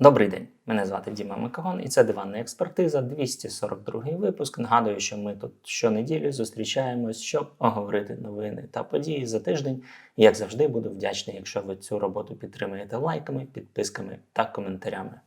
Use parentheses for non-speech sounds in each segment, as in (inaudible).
Добрий день, мене звати Діма Макагон, і це диванна експертиза, 242 випуск. Нагадую, що ми тут щонеділі зустрічаємось, щоб оговорити новини та події за тиждень. Як завжди, буду вдячний, якщо ви цю роботу підтримуєте лайками, підписками та коментарями.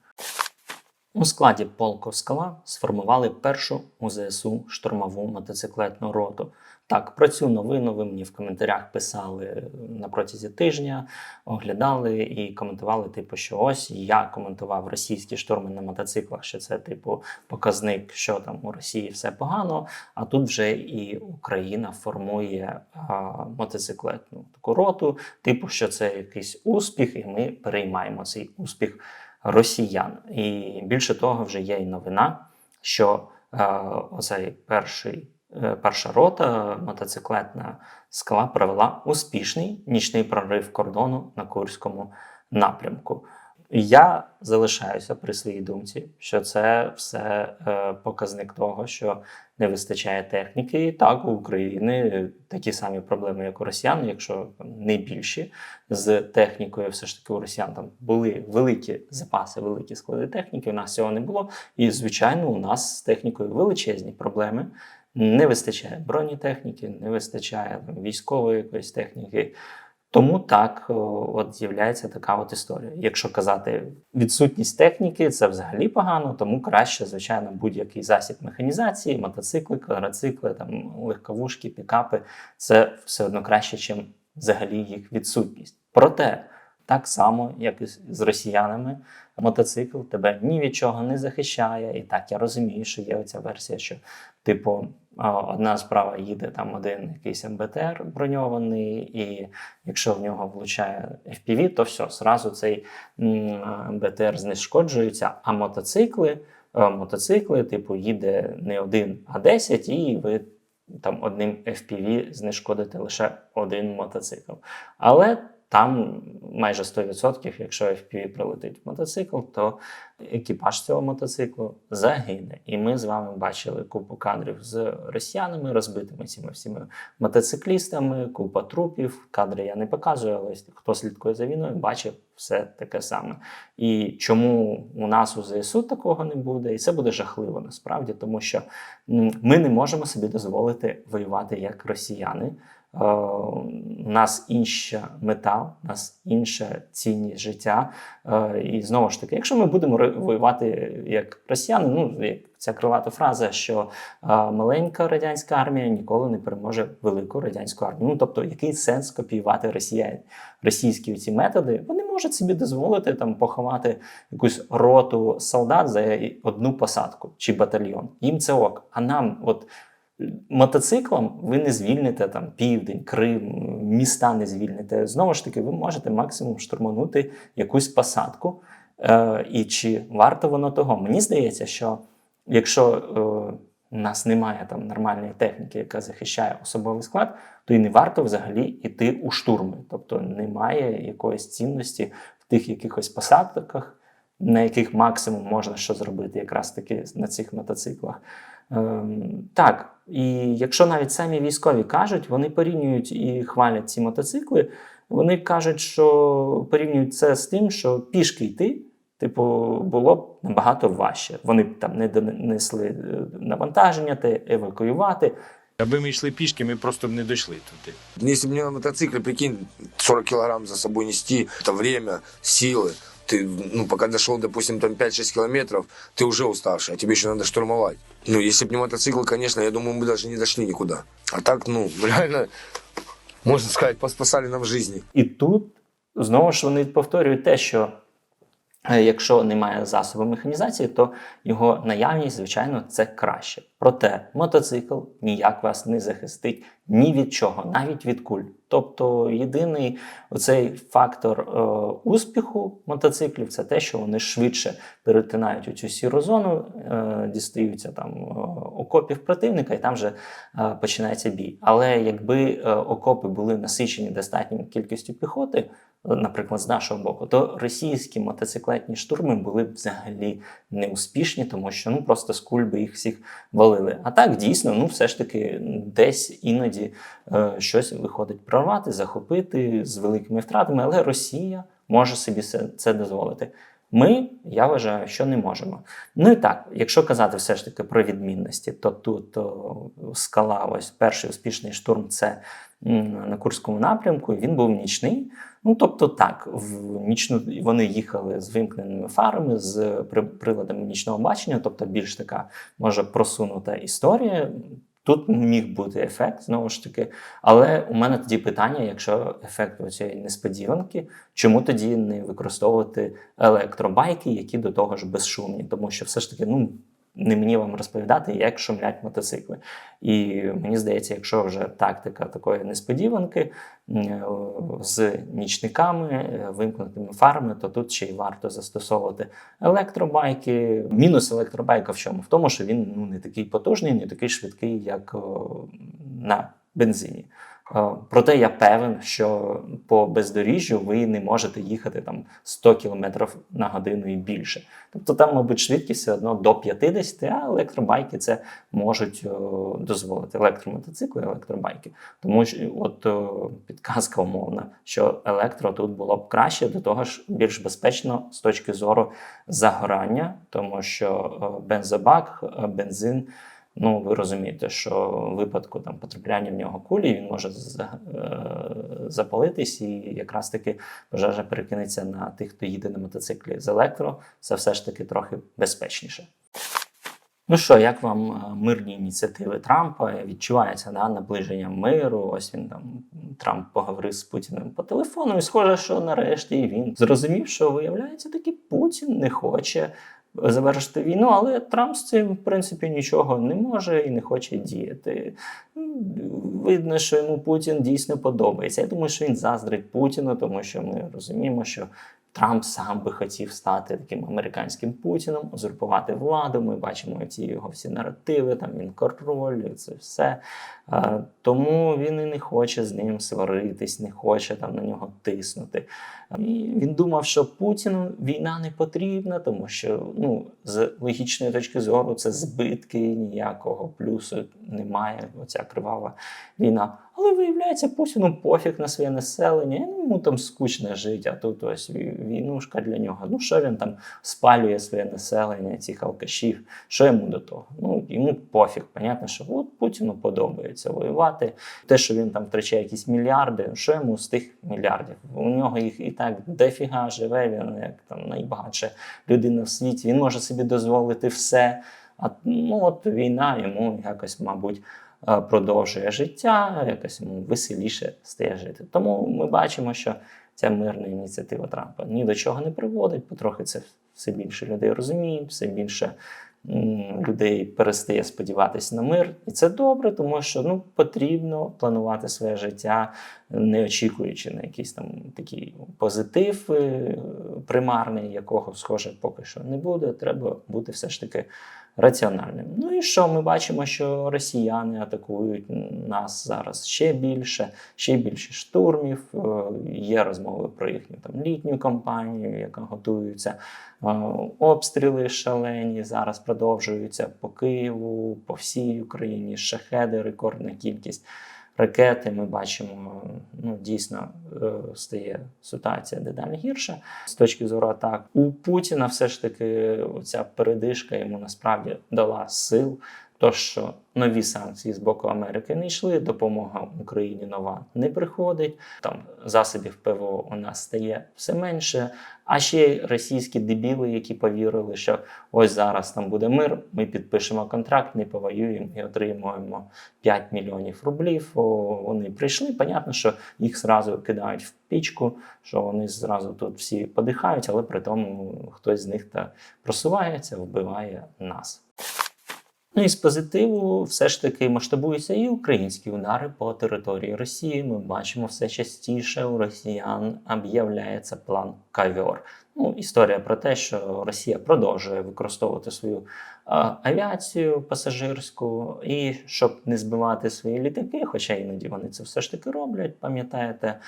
У складі полку Скала сформували першу у ЗСУ штурмову мотоциклетну роту. Так, про цю новину ви мені в коментарях писали на протязі тижня, оглядали і коментували, типу, що ось я коментував російські штурми на мотоциклах, що це, типу, показник, що там у Росії все погано. А тут вже і Україна формує а, мотоциклетну таку роту, типу, що це якийсь успіх, і ми переймаємо цей успіх росіян. І більше того, вже є і новина, що е, оцей перший. Е, Перша рота мотоциклетна скала провела успішний нічний прорив кордону на Курському напрямку. Я залишаюся при своїй думці, що це все е, показник того, що не вистачає техніки. І так, у України такі самі проблеми, як у росіян, якщо не більші з технікою, все ж таки у росіян там були великі запаси, великі склади техніки. У нас цього не було. І, звичайно, у нас з технікою величезні проблеми. Не вистачає бронетехніки, не вистачає військової якоїсь техніки. Тому так от з'являється така от історія. Якщо казати відсутність техніки, це взагалі погано, тому краще, звичайно, будь-який засіб механізації, мотоцикли, квадроцикли, там легковушки, пікапи це все одно краще, ніж взагалі їх відсутність. Проте так само, як і з- росіянами, мотоцикл тебе ні від чого не захищає. І так я розумію, що є оця версія, що типу одна справа їде там один якийсь МБТР броньований, і якщо в нього влучає FPV, то все, зразу цей МБТР знешкоджується. А мотоцикли, е, мотоцикли, типу, їде не один, а 10, і ви там одним FPV знешкодите лише один мотоцикл. Але там майже 100%, якщо FPV прилетить в мотоцикл, то екіпаж цього мотоциклу загине. І ми з вами бачили купу кадрів з росіянами, розбитими цими всіми мотоциклістами, купа трупів. Кадри я не показую, але хто слідкує за війною, бачив все таке саме. І чому у нас у ЗСУ такого не буде? І це буде жахливо насправді, тому що ми не можемо собі дозволити воювати як росіяни. Е, У нас інша мета, у нас інша цінність життя. Е, І знову ж таки, якщо ми будемо воювати як росіяни, ну як ця крилата фраза, що е, маленька радянська армія ніколи не переможе велику радянську армію. Ну тобто, який сенс копіювати росіян, російські ці методи? Вони можуть собі дозволити там поховати якусь роту солдат за одну посадку чи батальйон. Їм це ок. А нам, от мотоциклом ви не звільните там південь, Крим, міста не звільните. Знову ж таки, ви можете максимум штурманути якусь посадку. Е, і чи варто воно того? Мені здається, що якщо е, нас немає там нормальної техніки, яка захищає особовий склад, то і не варто взагалі йти у штурми. Тобто немає якоїсь цінності в тих якихось посадках, на яких максимум можна що зробити, якраз таки на цих мотоциклах. Ем, так, і якщо навіть самі військові кажуть, вони порівнюють і хвалять ці мотоцикли, вони кажуть, що порівнюють це з тим, що пішки йти, типу, було б набагато важче. Вони б там не донесли е, навантаження, те евакуювати. Аби ми йшли пішки, ми просто б не дійшли туди. Если бы мне на мотоцикле, прикинь, 40 килограмм за собой нести, это время, силы. Ты, ну, пока дошел, допустим, там 5-6 километров, ты уже уставший, а тебе еще надо штурмовать. Ну, если бы не мотоцикл, конечно, я думаю, мы даже не дошли никуда. А так, ну, (laughs) реально, можно сказать, поспасали нам жизни. І тут знову ж вони повторюють те, що е, якщо немає засобу механізації, то його наявність, звичайно, це краще. Проте мотоцикл ніяк вас не захистить ні від чого, навіть від куль. Тобто єдиний оцей фактор е, успіху мотоциклів це те, що вони швидше перетинають оцю сіру зону, е, дістаються там е, окопів противника, і там вже е, починається бій. Але якби е, окопи були насичені достатньою кількістю піхоти, е, наприклад, з нашого боку, то російські мотоциклетні штурми були б взагалі неуспішні, тому що ну просто з кульби їх всіх валили. А так дійсно, ну все ж таки, десь іноді е, щось виходить прорвати, захопити з великими втратами, але Росія може собі це, дозволити. Ми, я вважаю, що не можемо. Ну і так, якщо казати все ж таки про відмінності, то тут о, скала, ось перший успішний штурм це на Курському напрямку. Він був нічний. Ну тобто, так, в нічну вони їхали з вимкненими фарами, з при- приладами нічного бачення, тобто більш така може просунута історія. Тут міг бути ефект знову ж таки, але у мене тоді питання: якщо ефект цієї несподіванки, чому тоді не використовувати електробайки, які до того ж безшумні? Тому що все ж таки, ну не мені вам розповідати, як шумлять мотоцикли. І мені здається, якщо вже тактика такої несподіванки з нічниками, е, вимкнутими фарами, то тут ще й варто застосовувати електробайки. Мінус електробайка в чому? В тому, що він ну, не такий потужний, не такий швидкий, як на бензині. Е, Проте я певен, що по бездоріжжю ви не можете їхати там 100 км на годину і більше. Тобто там, мабуть, швидкість все одно до 50, а електробайки це можуть о, дозволити електромотоцикли, електробайки. Тому що от о, підказка умовна, що електро тут було б краще, до того ж більш безпечно з точки зору загорання, тому що бензобак, е, бензин. Ну, ви розумієте, що в випадку там потрапляння в нього кулі він може е, запалитись, і якраз таки пожежа перекинеться на тих, хто їде на мотоциклі з електро. Це все ж таки трохи безпечніше. Ну що, як вам е, мирні ініціативи Трампа? Відчувається да, наближення миру? Ось він там Трамп поговорив з Путіним по телефону, і схоже, що нарешті він зрозумів, що виявляється, таки Путін не хоче завершити війну, але Трамп з цим, в принципі, нічого не може і не хоче діяти. Ну, Видно, що йому Путін дійсно подобається. Я думаю, що він заздрить Путіну, тому що ми розуміємо, що Трамп сам би хотів стати таким американським Путіном, узурпувати владу. Ми бачимо ці його всі наративи, там він король, це все. Е, Тому він і не хоче з ним сваритись, не хоче там на нього тиснути. І він думав, що Путіну війна не потрібна, тому що ну, з логічної точки зору це збитки, ніякого плюсу немає. Оця кривава війна. Але виявляється, Путіну пофіг на своє населення, ну, йому там скучно жити, а тут ось війнушка для нього. Ну що він там спалює своє населення, цих алкашів? Що йому до того? Ну йому пофіг. Понятно, що от Путіну подобається воювати. Те, що він там втрачає якісь мільярди, що йому з тих мільярдів? У нього їх і так дофіга живе. Він як там найбагатша людина в світі. Він може собі дозволити все. А ну от війна йому якось, мабуть, продовжує життя, якось йому веселіше стає жити. Тому ми бачимо, що ця мирна ініціатива Трампа ні до чого не приводить. Потрохи це все більше людей розуміє, все більше людей перестає сподіватися на мир. І це добре, тому що ну, потрібно планувати своє життя, не очікуючи на якийсь там такий позитив е, примарний, якого, схоже, поки що не буде. Треба бути все ж таки раціональним. Ну і що ми бачимо, що росіяни атакують нас зараз ще більше, ще більше штурмів. Е, Є розмови про їхню там літню кампанію, яка готується. Е, Обстріли шалені зараз продовжуються по Києву, по всій Україні. Шахеди, рекордна кількість. Ракети ми бачимо, ну дійсно е, стає ситуація дедалі гірша з точки зору атак. У Путіна все ж таки ця передишка йому насправді дала сил. То, що нові санкції з боку Америки не йшли, допомога Україні нова не приходить. Там засобів ПВО у нас стає все менше. А ще російські дебіли, які повірили, що ось зараз там буде мир, ми підпишемо контракт, не повоюємо і отримуємо 5 мільйонів рублів. О, вони прийшли. Понятно, що їх зразу кидають в пічку, що вони зразу тут всі подихають, але при тому хтось з них та просувається, вбиває нас. Ну і з позитиву все ж таки масштабуються і українські удари по території Росії. Ми бачимо все частіше у росіян об'являється план кавьор. Ну, історія про те, що Росія продовжує використовувати свою е, авіацію пасажирську, і щоб не збивати свої літаки, хоча іноді вони це все ж таки роблять. Пам'ятаєте,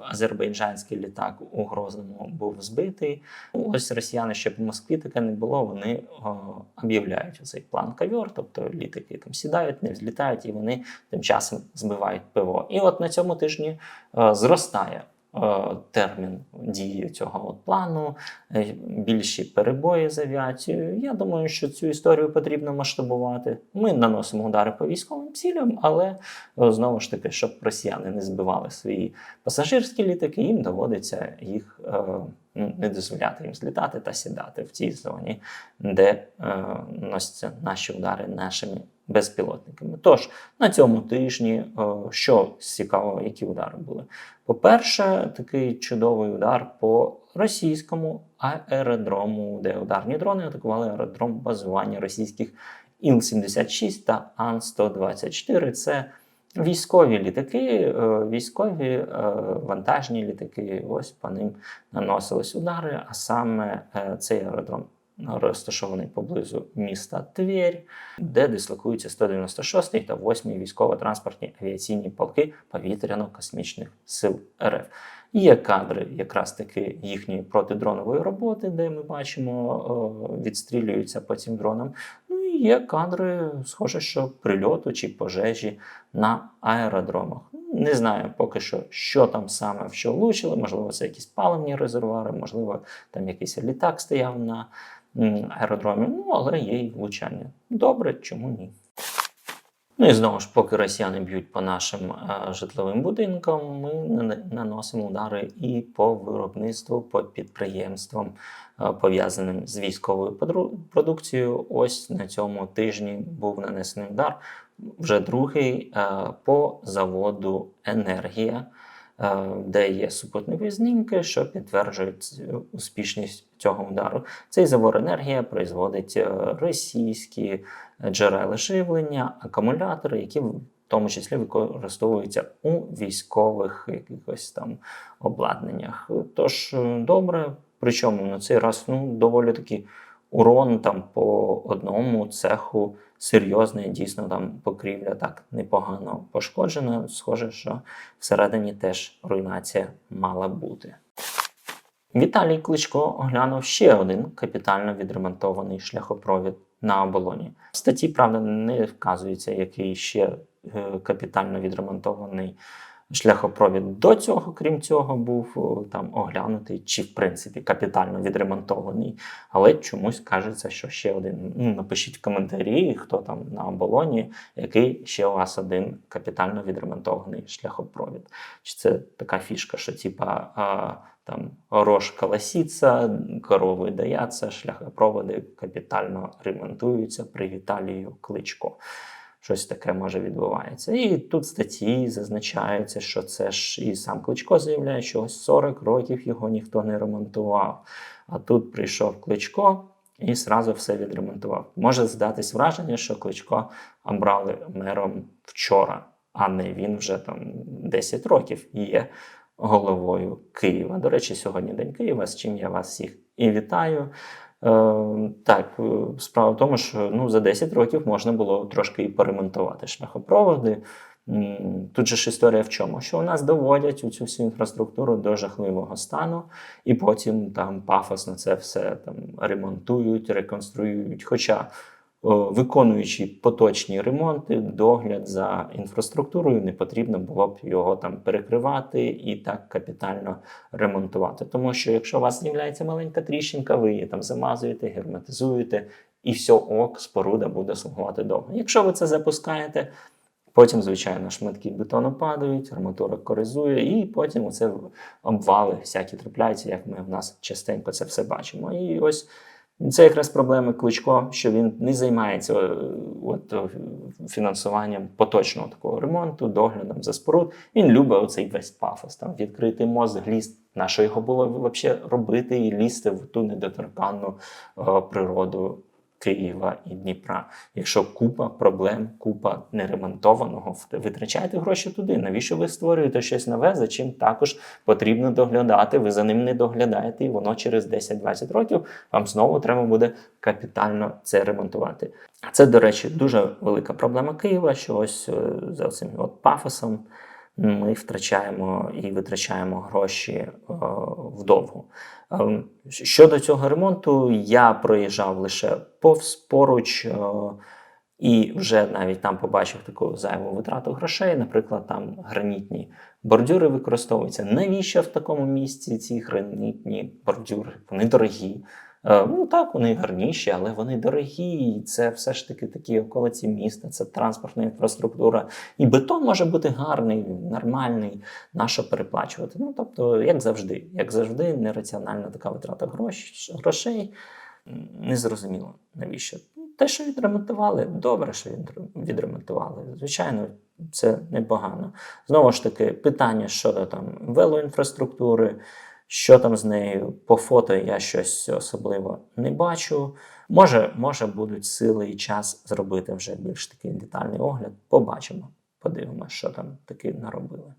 азербайджанський літак у Грозному був збитий. Ось росіяни, щоб в Москві таке не було, вони о, об'являють цей план кавьор, тобто літаки там сідають, не взлітають, і вони тим часом збивають ПВО. І от на цьому тижні е, зростає термін дії цього от плану, е, більші перебої з авіацією. Я думаю, що цю історію потрібно масштабувати. Ми наносимо удари по військовим цілям, але е, знову ж таки, щоб росіяни не збивали свої пасажирські літаки, їм доводиться їх е, ну, не дозволяти їм злітати та сідати в цій зоні, де е, носяться наші удари нашими безпілотниками. Тож на цьому тижні е, що цікавого, які удари були? По-перше, такий чудовий удар по російському аеродрому, де ударні дрони атакували аеродром базування російських Іл-76 та Ан-124. Це військові літаки, е, військові е, вантажні літаки. Ось по ним наносились удари. А саме цей аеродром розташований поблизу міста Тверь, де дислокуються 196 та 8 військово-транспортні авіаційні полки повітряно-космічних сил РФ. Є кадри якраз таки їхньої протидронової роботи, де ми бачимо, відстрілюються по цим дронам. Ну і є кадри, схоже, що прильоту чи пожежі на аеродромах. Не знаю поки що, що там саме в що влучили. Можливо, це якісь паливні резервуари, можливо, там якийсь літак стояв на м, аеродромі. Ну, але є і влучання. Добре, чому ні? Ну і знову ж, поки росіяни б'ють по нашим е, житловим будинкам, ми наносимо удари і по виробництву, по підприємствам, е, пов'язаним з військовою продукцією. Ось на цьому тижні був нанесений удар, вже другий е, по заводу Енергія, де є супутникові знімки, що підтверджують е, успішність цього удару. Цей завод енергія производить е, російські джерела живлення, акумулятори, які в тому числі використовуються у військових якихось там обладнаннях. Тож е, добре, причому на цей раз ну, доволі таки урон там по одному цеху серйозний, дійсно там покрівля так непогано пошкоджена. Схоже, що всередині теж руйнація мала бути. Віталій Кличко оглянув ще один капітально відремонтований шляхопровід на оболоні. В статті, правда, не вказується, який ще е, капітально відремонтований шляхопровід до цього, крім цього, був там оглянутий, чи в принципі капітально відремонтований. Але чомусь кажеться, що ще один. Ну, напишіть в коментарі, хто там на оболоні, який ще у вас один капітально відремонтований шляхопровід. Чи це така фішка, що типа. Там рож колоситься, корови даяться, шляхопроводи капітально ремонтуються при Віталію Кличко. Щось таке може відбувається. І тут статті зазначається, що це ж і сам Кличко заявляє, що ось 40 років його ніхто не ремонтував. А тут прийшов Кличко і зразу все відремонтував. Може здатись враження, що Кличко обрали мером вчора, а не він вже там 10 років є головою Києва. До речі, сьогодні День Києва, з чим я вас всіх і вітаю. Е, так, е, справа в тому, що ну, за 10 років можна було трошки і поремонтувати шляхопроводи. Тут же ж історія в чому? Що у нас доводять цю всю інфраструктуру до жахливого стану, і потім там пафосно це все там ремонтують, реконструюють. Хоча виконуючи поточні ремонти, догляд за інфраструктурою, не потрібно було б його там перекривати і так капітально ремонтувати. Тому що якщо у вас з'являється маленька тріщинка, ви її там замазуєте, герметизуєте, і все ок, споруда буде слугувати довго. Якщо ви це запускаєте, потім, звичайно, шматки бетону падають, арматура коризує, і потім оце обвали всякі трапляються, як ми в нас частенько це все бачимо. І ось це якраз проблеми Кличко, що він не займається е, от, е, фінансуванням поточного такого ремонту, доглядом за споруд. Він любить оцей весь пафос, там відкритий мозг, гліст. На що його було взагалі робити і лізти в ту недоторканну о, природу Києва і Дніпра. Якщо купа проблем, купа неремонтованого, витрачайте гроші туди. Навіщо ви створюєте щось нове, за чим також потрібно доглядати? Ви за ним не доглядаєте, і воно через 10-20 років вам знову треба буде капітально це ремонтувати. Це, до речі, дуже велика проблема Києва, що ось е, за цим от пафосом ми втрачаємо і витрачаємо гроші е, вдовго. Ем, Щодо цього ремонту, я проїжджав лише повз поруч. е, І вже навіть там побачив таку зайву витрату грошей. Наприклад, там гранітні бордюри використовуються. Навіщо в такому місці ці гранітні бордюри? Вони дорогі. Е, Ну так, вони гарніші, але вони дорогі. Це все ж таки такі околиці міста, це транспортна інфраструктура. І бетон може бути гарний, нормальний. На що переплачувати? Ну тобто, як завжди, як завжди, нераціональна така витрата грошей. Незрозуміло навіщо. Те, що відремонтували, добре, що відре- відремонтували. Звичайно, це непогано. Знову ж таки, питання щодо там велоінфраструктури, що там з нею по фото я щось особливо не бачу. Може, може, будуть сили і час зробити вже більш такий детальний огляд. Побачимо, подивимося, що там таки наробили.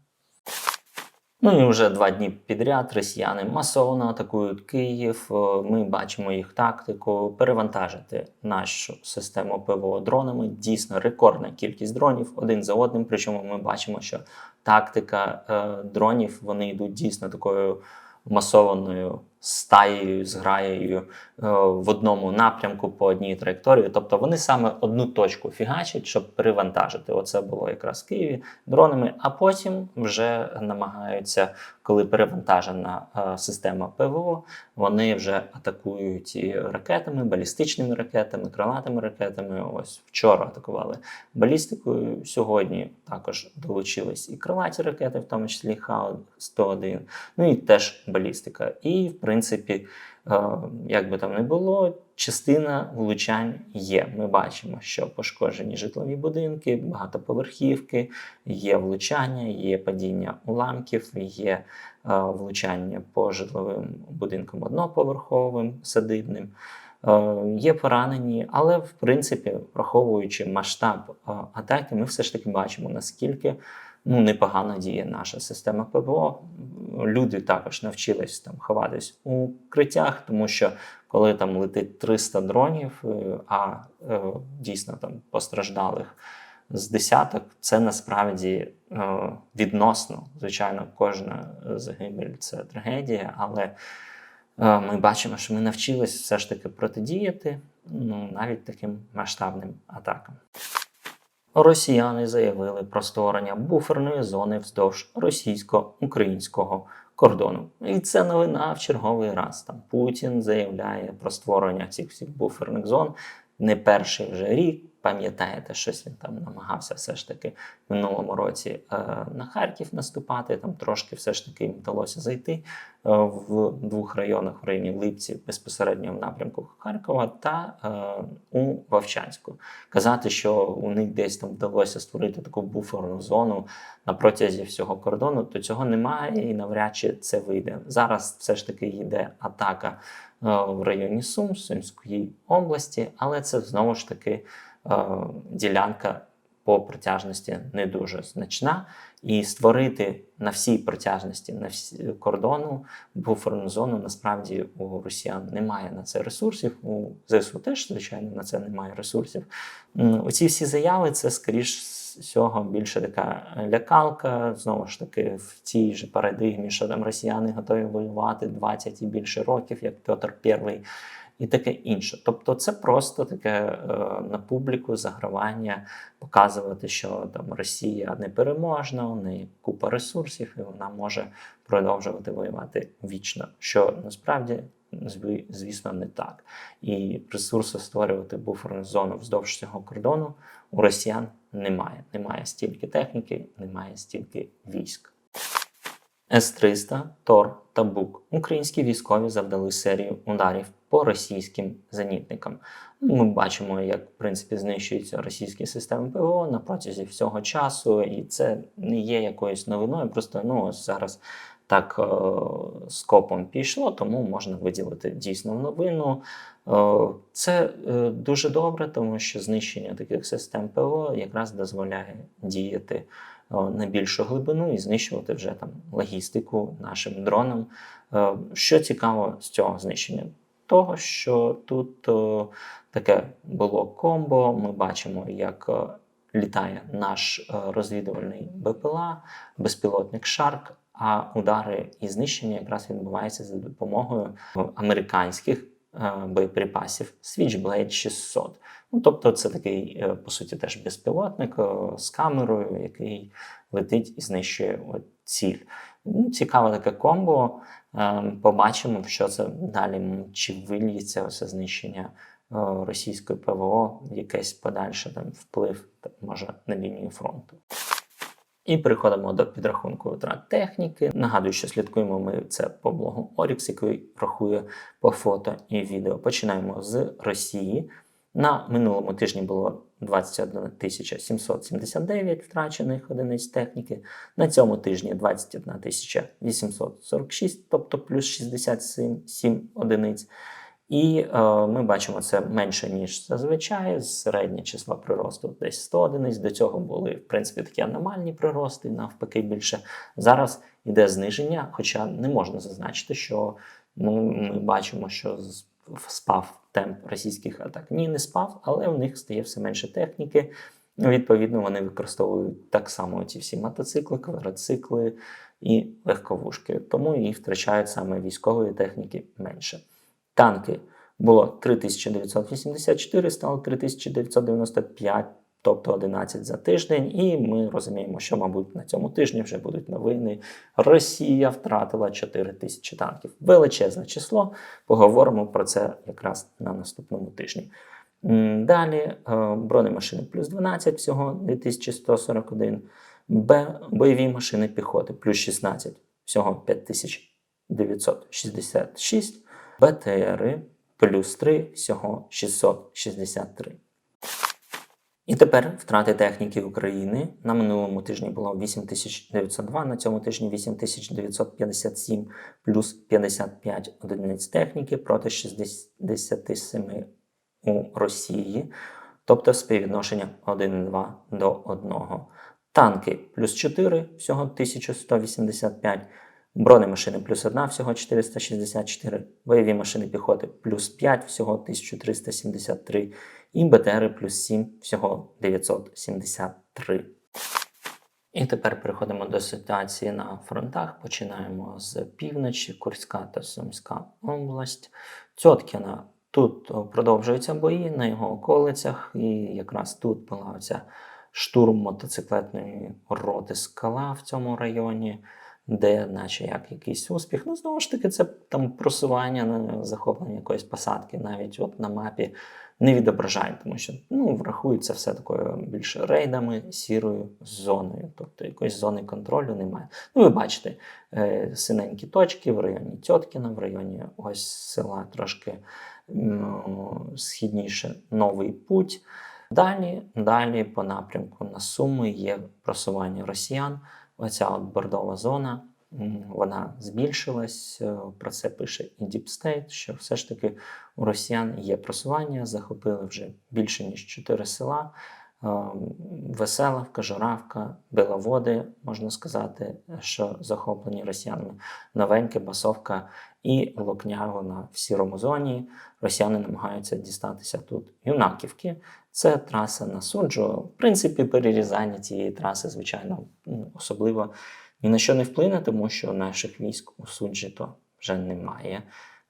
Ну і вже два дні підряд росіяни масово атакують Київ. Е, Ми бачимо їх тактику перевантажити нашу систему ПВО дронами. Дійсно рекордна кількість дронів один за одним. Причому ми бачимо, що тактика е, дронів вони йдуть дійсно такою масованою стаєю, зграєю е, в одному напрямку по одній траєкторії. Тобто вони саме одну точку фігачать, щоб перевантажити. Оце було якраз в Києві дронами, а потім вже намагаються, коли перевантажена е, система ПВО, вони вже атакують і ракетами, балістичними ракетами, крилатими ракетами. Ось вчора атакували балістикою. Сьогодні також долучились і крилаті ракети, в тому числі Х-101, ну і теж балістика. І в принципі, е, як би там не було, частина влучань є. Ми бачимо, що пошкоджені житлові будинки, багатоповерхівки, є влучання, є падіння уламків, є е, влучання по житловим будинкам одноповерховим, садибним. Е, Є поранені, але в принципі, враховуючи масштаб атаки, ми все ж таки бачимо, наскільки ну, непогано діє наша система ПВО. Люди також навчились там ховатись у укриттях, тому що коли там летить 300 дронів, е, а е, дійсно там постраждалих з десяток, це насправді е, відносно. Звичайно, кожна загибель це трагедія, але ми бачимо, що ми навчились все ж таки протидіяти ну, навіть таким масштабним атакам. Росіяни заявили про створення буферної зони вздовж російсько-українського кордону. І це новина в черговий раз. Там Путін заявляє про створення цих всіх буферних зон не перший вже рік. Пам'ятаєте, щось він там намагався все ж таки в минулому році е, на Харків наступати. Там трошки все ж таки їм вдалося зайти е, в двох районах в районі Липці, безпосередньо в напрямку Харкова та е, у Вовчанську. Казати, що у них десь там вдалося створити таку буферну зону на протязі всього кордону, то цього немає і навряд чи це вийде. Зараз все ж таки йде атака е, в районі Сум, Сумської області, але це знову ж таки ділянка по протяжності не дуже значна. І створити на всій протяжності на всі кордону буферну зону насправді у росіян немає на це ресурсів. У ЗСУ теж, звичайно, на це немає ресурсів. Оці всі заяви це скоріш всього більше така лякалка. Знову ж таки, в цій же парадигмі, що там росіяни готові воювати 20 і більше років, як Петр І. І таке інше. Тобто, це просто таке е, на публіку загравання, показувати, що там Росія непереможна, у неї купа ресурсів, і вона може продовжувати воювати вічно. Що насправді, звісно, не так. І ресурсу створювати буферну зону вздовж цього кордону у росіян немає. Немає стільки техніки, немає стільки військ. С-300, Тор та Бук. Українські військові завдали серію ударів по російським зенітникам. Ну, Ми бачимо, як в принципі знищуються російські системи ПВО на протязі всього часу, і це не є якоюсь новиною. Просто ну зараз так е, скопом пішло, тому можна виділити дійсно новину. Е, Це е, дуже добре, тому що знищення таких систем ПВО якраз дозволяє діяти е, на більшу глибину і знищувати вже там логістику нашим дронам. Е, Що цікаво з цього знищення? Того, що тут е, таке було комбо. Ми бачимо, як е, літає наш е, розвідувальний БПЛА, безпілотник Шарк. А удари і знищення якраз відбуваються за допомогою американських боєприпасів Switchblade 600. Ну, тобто, це такий, по суті, теж безпілотник з камерою, який летить і знищує ціль. Ну, цікаве таке комбо. Побачимо, що це далі чи вильється це знищення е, російської ПВО, в якийсь подальше там вплив, може, на лінію фронту. І переходимо до підрахунку витрат техніки. Нагадую, що слідкуємо ми це по блогу Orix, який рахує по фото і відео. Починаємо з Росії. На минулому тижні було 21 779 втрачених одиниць техніки. На цьому тижні 21 846, тобто плюс 67 одиниць. І е, ми бачимо це менше, ніж зазвичай. Середнє число приросту десь 100 одиниць. До цього були, в принципі, такі аномальні прирости, навпаки, більше. Зараз йде зниження, хоча не можна зазначити, що ну, ми бачимо, що з- спав темп російських атак. Ні, не спав, але в них стає все менше техніки. Відповідно, вони використовують так само ці всі мотоцикли, квадроцикли і легковушки. Тому їх втрачають саме військової техніки менше. Танки було 3984, стало 3995, тобто 11 за тиждень. І ми розуміємо, що, мабуть, на цьому тижні вже будуть новини. Росія втратила 4 тисячі танків. Величезне число. Поговоримо про це якраз на наступному тижні. Далі е, бронемашини плюс 12, всього 2141. Б, бойові машини піхоти плюс 16, всього 5966. БТРи плюс 3, всього 663. І тепер втрати техніки України. На минулому тижні було 8902, на цьому тижні 8957 плюс 55 одиниць техніки проти 67 у Росії, тобто співвідношення 1,2 до 1. Танки плюс 4, всього 1185, бронемашини плюс 1, всього 464, бойові машини піхоти плюс 5, всього 1373, і БТРи плюс 7, всього 973. І тепер переходимо до ситуації на фронтах. Починаємо з півночі, Курська та Сумська область. Цьоткіна тут продовжуються бої на його околицях, і якраз тут була оця штурм мотоциклетної роти скала в цьому районі, де, наче як якийсь успіх. Ну, знову ж таки, це там просування на захоплення якоїсь посадки, навіть от на мапі не відображають, тому що ну, врахується все такою більше рейдами, сірою зоною, тобто якоїсь зони контролю немає. Ну, ви бачите, е, синенькі точки в районі Тьоткіна, в районі ось села трошки м, східніше Новий Путь. Далі, далі по напрямку на Суми є просування росіян. Оця от бордова зона, вона збільшилась. е, Про це пише і Deep State, що все ж таки у росіян є просування, захопили вже більше ніж 4 села. Е, Веселавка, Журавка, Біловоди, можна сказати, що захоплені росіянами, Новеньке, Басовка і Локнявина в сірому зоні. Росіяни намагаються дістатися тут Юнаківки. Це траса на суджу. В принципі, перерізання цієї траси, звичайно, особливо ні на що не вплине, тому що наших військ у суджі то вже немає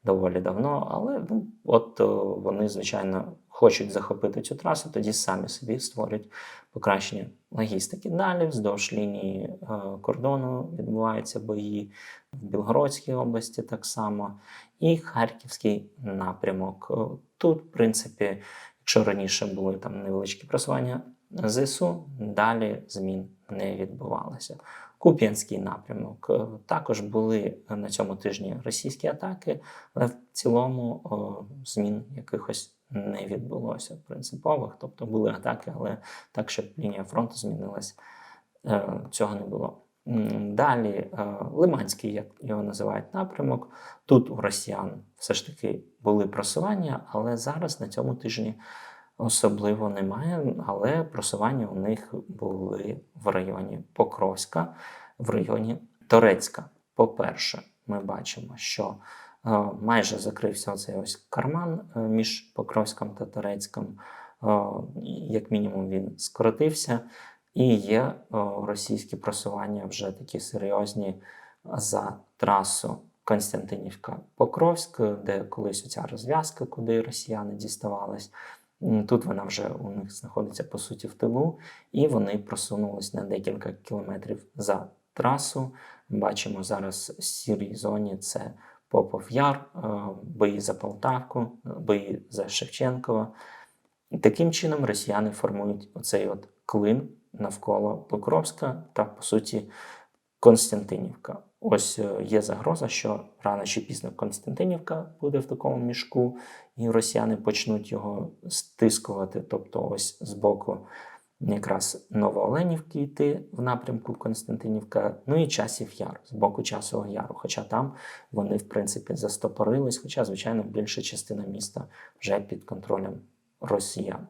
доволі давно. Але ну, от вони, звичайно, хочуть захопити цю трасу, тоді самі собі створюють покращення логістики. Далі вздовж лінії е, кордону відбуваються бої в Білгородській області так само, і Харківський напрямок. Е, Тут, в принципі, якщо раніше були там невеличкі просування ЗСУ, далі змін не відбувалося. Куп'янський напрямок Е, також були на цьому тижні російські атаки, але в цілому змін якихось не відбулося принципових. Тобто були атаки, але так, щоб лінія фронту змінилась, е, цього не було. Далі е, Лиманський, як його називають напрямок. Тут у росіян все ж таки були просування, але зараз на цьому тижні особливо немає. Але просування у них були в районі Покровська, в районі Торецька. По-перше, ми бачимо, що майже закрився цей ось карман е, між Покровськом та Торецьком. Е, як мінімум, він скоротився. І є російські просування вже такі серйозні за трасу Константинівка Покровськ, де колись оця розв'язка, куди росіяни діставались. Тут вона вже у них знаходиться по суті в тилу, і вони просунулись на декілька кілометрів за трасу. Бачимо зараз в сірій зоні це Попов Яр, е, бої за Полтавку, е, бої за Шевченкова. І таким чином росіяни формують оцей от клин навколо Покровська та, по суті, Константинівка. Ось е, є загроза, що рано чи пізно Константинівка буде в такому мішку, і росіяни почнуть його стискувати. Тобто, ось з боку якраз Новооленівки йти в напрямку Константинівка, ну і часів яр з боку часового яру. Хоча там вони, в принципі, застопорились, хоча, звичайно, більша частина міста вже під контролем росіян.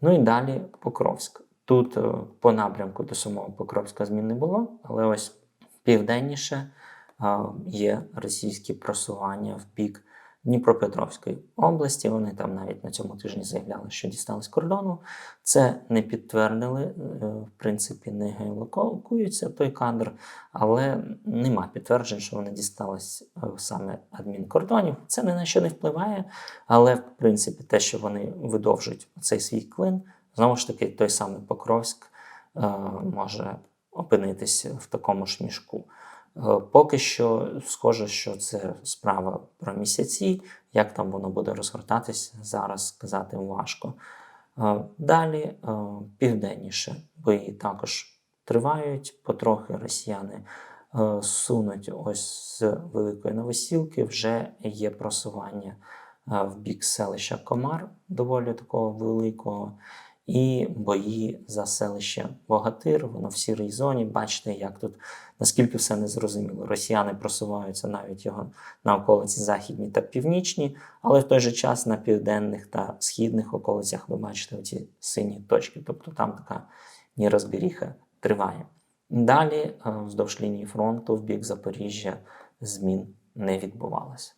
Ну і далі Покровськ. Тут е, по напрямку до самого Покровська змін не було, але ось південніше е, є російські просування в бік Дніпропетровської області. Вони там навіть на цьому тижні заявляли, що дістались кордону. Це не підтвердили, е, в принципі, не геолокується той кадр, але нема підтверджень, що вони дістались е, саме адмінкордонів. Це ні на що не впливає, але в принципі те, що вони видовжують цей свій клин, знову ж таки, той самий Покровськ е, може опинитись в такому ж мішку. Е, Поки що схоже, що це справа про місяці. Як там воно буде розгортатись, зараз сказати важко. Е, Далі е, південніше бої також тривають. Потрохи росіяни сунуть ось з Великої Новосілки. Вже є просування в бік селища Комар, доволі такого великого. І бої за селище Богатир, воно в сірій зоні. Бачите, як тут наскільки все незрозуміло. Росіяни просуваються навіть його на околиці західні та північні, але в той же час на південних та східних околицях ви бачите оці сині точки. Тобто там така нерозберіха триває. Далі, е, вздовж лінії фронту, в бік Запоріжжя змін не відбувалося.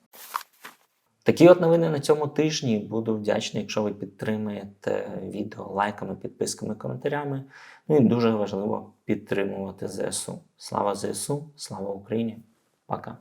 Такі от новини на цьому тижні. Буду вдячний, якщо ви підтримаєте відео лайками, підписками, коментарями. Ну і дуже важливо підтримувати ЗСУ. Слава ЗСУ, слава Україні! Пока!